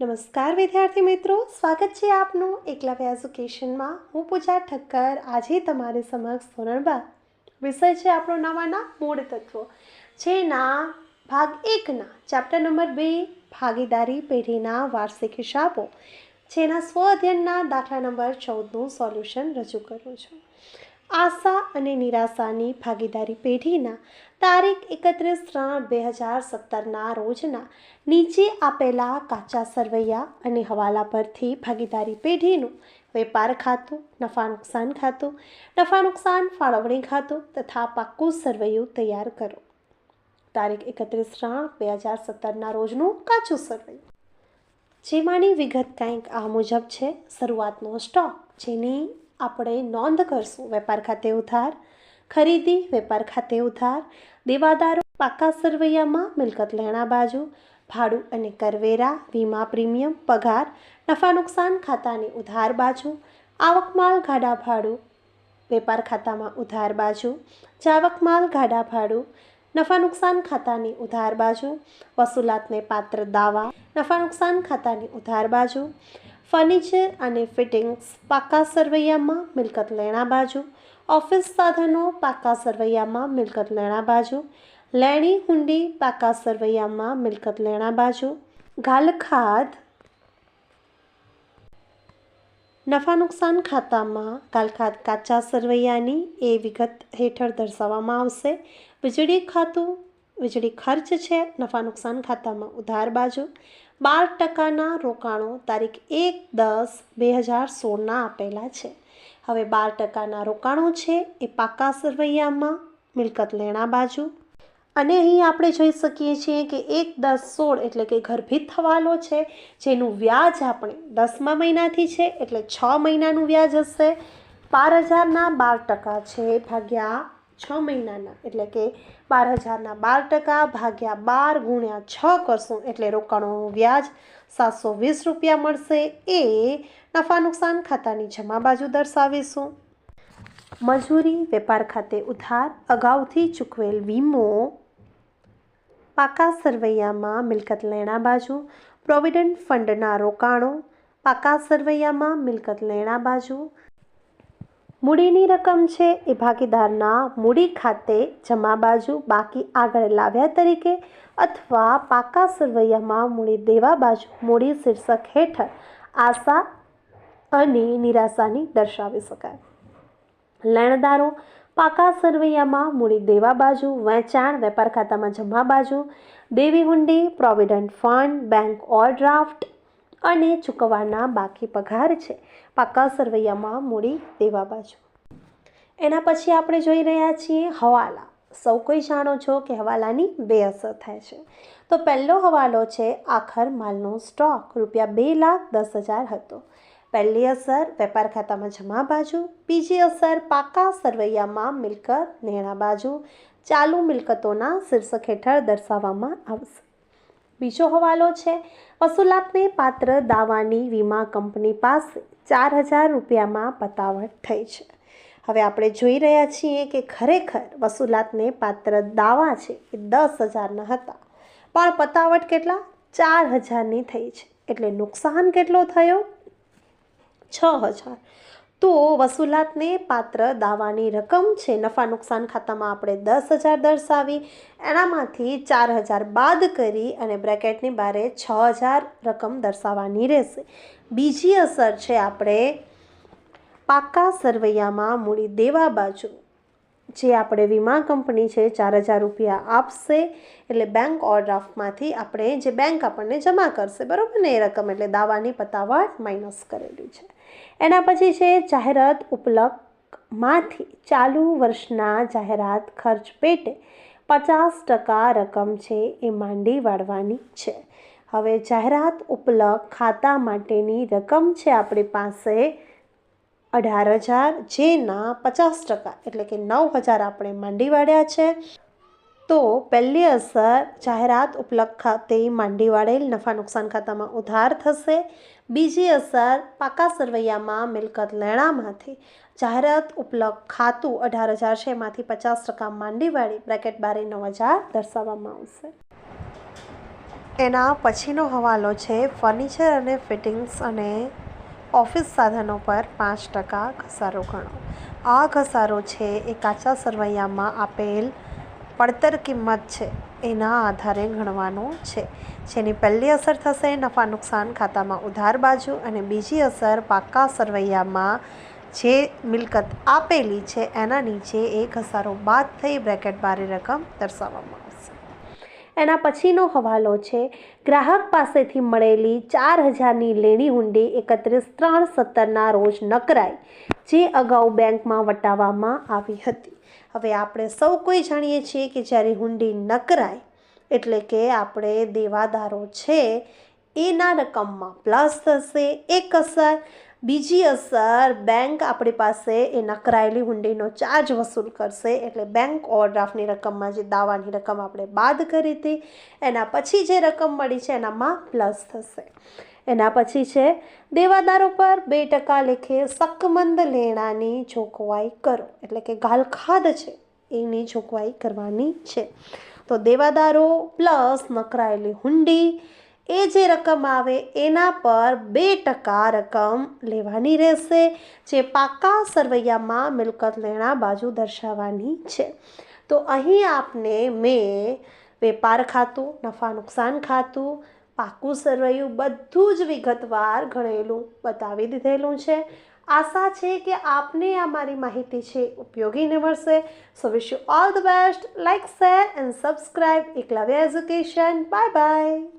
નમસ્કાર વિદ્યાર્થી મિત્રો, સ્વાગત છે આપનું એકલવ્ય એજ્યુકેશનમાં હું પૂજા ઠક્કર, આજે તમારી સમક્ષ ધોરણ બાર. વિષય છે આપણો નવાના મૂળ તત્વો. જેના ભાગ એકના ચેપ્ટર નંબર બે, ભાગીદારી પેઢીના વાર્ષિક હિસાબો. જેના સ્વ અધ્યયનના દાખલા નંબર ચૌદનું સોલ્યુશન રજૂ કરું છું. આશા અને નિરાશાની ભાગીદારી પેઢીના તારીખ એકત્રીસ ત્રણ બે હજાર સત્તરના રોજના નીચે આપેલા કાચા સરવૈયા અને હવાલા પરથી ભાગીદારી પેઢીનું વેપાર ખાતું, નફા નુકસાન ખાતું, નફા નુકસાન ફાળવણી ખાતું તથા પાક્કું સરવૈયું તૈયાર કરો. તારીખ એકત્રીસ ત્રણ બે હજાર સત્તરના રોજનું કાચું સરવૈયું. જેમાંની વિગત કંઈક આ મુજબ છે. શરૂઆતનો સ્ટોક જેની આપણે નોંધ કરશું. વેપાર ખાતે ઉધાર ખરીદી, વેપાર ખાતે ઉધાર, દેવાદારો, પાકા સરવૈયામાં મિલકત લેણા બાજુ, ભાડું અને કરવેરા, વીમા પ્રીમિયમ, પગાર, નફા નુકસાન ખાતાની ઉધાર બાજુ, આવક માલ ગાડા ભાડું, વેપાર ખાતામાં ઉધાર બાજુ, જાવક માલ ગાડા ભાડું, નફા નુકસાન ખાતાની ઉધાર બાજુ, વસૂલાતને પાત્ર દાવા, નફા નુકસાન ખાતાની ઉધાર બાજુ, ફર્નિચર અને ફિટિંગ્સ પાકા સરવૈયામાં મિલકત લેણા બાજુ ઓફિસ સાધનો પાકા સરવૈયામાં મિલકત લેણા બાજુ, લેણી હુંડી પાકા સરવૈયામાં મિલકત લેણા બાજુ ગાલખાદ નફા નુકસાન ખાતામાં ગાલખાદ કાચા સરવૈયાની એ વિગત હેઠળ દર્શાવવામાં આવશે. વીજળી ખાતું, વીજળી ખર્ચ છે, નફા નુકસાન ખાતામાં ઉધાર બાજુ, બાર ટકાના રોકાણો તારીખ એક દસ બે હજાર સોળના આપેલા છે. હવે બાર ટકાના રોકાણો છે એ પાકા સરવૈયામાં, મિલકત લેણા બાજુ. અને અહીં આપણે જોઈ શકીએ છીએ કે એક દસ સોળ એટલે કે ગર્ભિત થવાલો છે, જેનું વ્યાજ આપણે દસમા મહિનાથી છે એટલે છ મહિનાનું વ્યાજ હશે. બાર હજારના બાર ટકા છે ભાગ્યા છ મહિનાના એટલે કે બાર હજારના બાર ટકા ભાગ્યા બાર ગુણ્યા છ કરશું એટલે રોકાણોનું વ્યાજ સાતસો વીસ રૂપિયા મળશે. એ નફા નુકસાન ખાતાની જમા બાજુ દર્શાવીશું. મજૂરી, વેપાર ખાતે ઉધાર, અગાઉથી ચૂકવેલ વીમો. પાકા સરવૈયામાં મિલકત લેણા બાજુ, પ્રોવિડન્ટ ફંડના રોકાણો. પાકા સરવૈયામાં મિલકત લેણા બાજુ. મૂડીની રકમ છે એ ભાગીદારના મૂડી ખાતે જમા બાજુ, બાકી આગળ લાવ્યા તરીકે અથવા પાકા સરવૈયામાં મૂડી દેવા બાજુ મૂડી શીર્ષક હેઠળ આશા અને નિરાશાની દર્શાવી શકાય. લેણદારો પાકા સરવૈયામાં મૂડી દેવા બાજુ, વેચાણ વેપાર ખાતામાં જમા બાજુ, દેવી હુંડી, પ્રોવિડન્ટ ફંડ, બેંક ઓવરડ્રાફ્ટ અને ચૂકવવાના બાકી પગાર છે પાકા સરવૈયામાં મૂડી દેવા બાજુ. એના પછી આપણે જોઈ રહ્યા છીએ હવાલા. સૌ કોઈ જાણો છો કે હવાલાની બે અસર થાય છે. તો પહેલો હવાલો છે આખર માલનો સ્ટોક, રૂપિયા બે લાખ દસ હજાર હતો. પહેલી અસર, વેપાર ખાતામાં જમા બાજુ. બીજી અસર, પાકા સરવૈયામાં મિલકત નેણા બાજુ. ચાલુ મિલકતોના શીર્ષક હેઠળ દર્શાવવામાં આવશે. બીજો હવાલો છે, વસૂલાતને પાત્ર દાવાની વીમા કંપની પાસે ચાર હજાર રૂપિયામાં પતાવટ થઈ છે. હવે આપણે જોઈ રહ્યા છીએ કે ખરેખર વસૂલાતને પાત્ર દાવા છે એ દસ હજારના હતા. પણ પતાવટ કેટલા? ચાર હજારની થઈ છે. એટલે નુકસાન કેટલો થયો? છ હજાર. તો વસૂલાતને પાત્ર દાવાની રકમ છે. નફા નુકસાન ખાતામાં આપણે દસ હજાર દર્શાવી, એનામાંથી ચાર હજાર બાદ કરી અને બ્રેકેટની બારે છ હજાર રકમ દર્શાવવાની રહેશે. બીજી અસર છે આપણે પાકા સરવૈયામાં મૂડી દેવા બાજુ. જે આપણે વીમા કંપની છે, ચાર હજાર રૂપિયા આપશે, એટલે બેંક ઓવરડ્રાફ્ટમાંથી આપણે જે બેંક આપણને જમા કરશે, બરાબર ને? એ રકમ એટલે દાવાની પતાવટ માઇનસ કરેલી છે. એના પછી છે, જાહેરાત ઉપલકમાંથી ચાલુ વર્ષના જાહેરાત ખર્ચ પેટે પચાસ ટકા રકમ છે, એ માંડી વાળવાની છે. હવે જાહેરાત ઉપલક ખાતા માટેની રકમ છે આપણી પાસે અઢાર હજાર જેના પચાસ ટકા એટલે કે નવ હજાર આપણે માંડી વાળ્યા છે, તો પહેલી અસર જાહેરાત ઉપલબ્ધ ખાતે માંડી વાળેલ નફા નુકસાન ખાતામાં ઉધાર થશે. બીજી અસર પાકા સરવૈયામાં મિલકત લેણામાંથી જાહેરાત ઉપલબ્ધ ખાતું અઢાર હજાર છે, એમાંથી પચાસ ટકા માંડીવાળી બ્રેકેટ બારે નવ હજાર દર્શાવવામાં આવશે. એના પછીનો હવાલો છે, ફર્નિચર અને ફિટિંગ્સ અને ઓફિસ સાધનો પર પાંચ ટકા ઘસારો ગણો. આ ઘસારો છે એ કાચા સરવૈયામાં આપેલ પડતર કિંમત છે, એના આધારે ગણવાનો છે. જેની પહેલી અસર થશે નફા નુકસાન ખાતામાં ઉધાર બાજુ અને બીજી અસર પાકા સરવૈયામાં જે મિલકત આપેલી છે, એના નીચે એ ઘસારો બાદ થઈ બ્રેકેટ બારી રકમ દર્શાવવામાં એના પછીનો હવાલો છે. ગ્રાહક પાસેથી મળેલી ચાર હજારની લેણી હુંડી એકત્રીસ ત્રણ સત્તરના રોજ નકરાઈ, જે અગાઉ બેંકમાં વટાવવામાં આવી હતી. હવે આપણે સૌ કોઈ જાણીએ છીએ કે જ્યારે હુંડી નકરાય એટલે કે આપણે દેવાદારો છે, એના રકમમાં પ્લસ થશે એક અસર બીજી અસર બેંક આપણી પાસે એ નકરાયેલી હુંડીનો ચાર્જ વસૂલ કરશે એટલે બેંક ઓવરડ્રાફ્ટની રકમમાં જે દાવાની રકમ આપણે બાદ કરી હતી, એના પછી જે રકમ મળી છે એનામાં પ્લસ થશે. એના પછી છે, દેવાદારો પર બે ટકા લેખે સકમંદ લેણાની જોગવાઈ કરો. એટલે કે ગાલખાદ છે, એની જોગવાઈ કરવાની છે. તો દેવાદારો પ્લસ નકરાયેલી હુંડી એ જે રકમ આવે એના પર બે ટકા રકમ લેવાની રહેશે, જે પાકા સરવૈયામાં મિલકત લેણા બાજુ દર્શાવવાની છે. તો અહીં આપને મેં વેપાર ખાતું, નફા નુકસાન ખાતું, પાકું સરવૈયું બધું જ વિગતવાર ગણેલું બતાવી દીધેલું છે. આશા છે કે આપને આ મારી માહિતી છે ઉપયોગી નીવડશે so wish you all the best like share and subscribe Eklavya education bye bye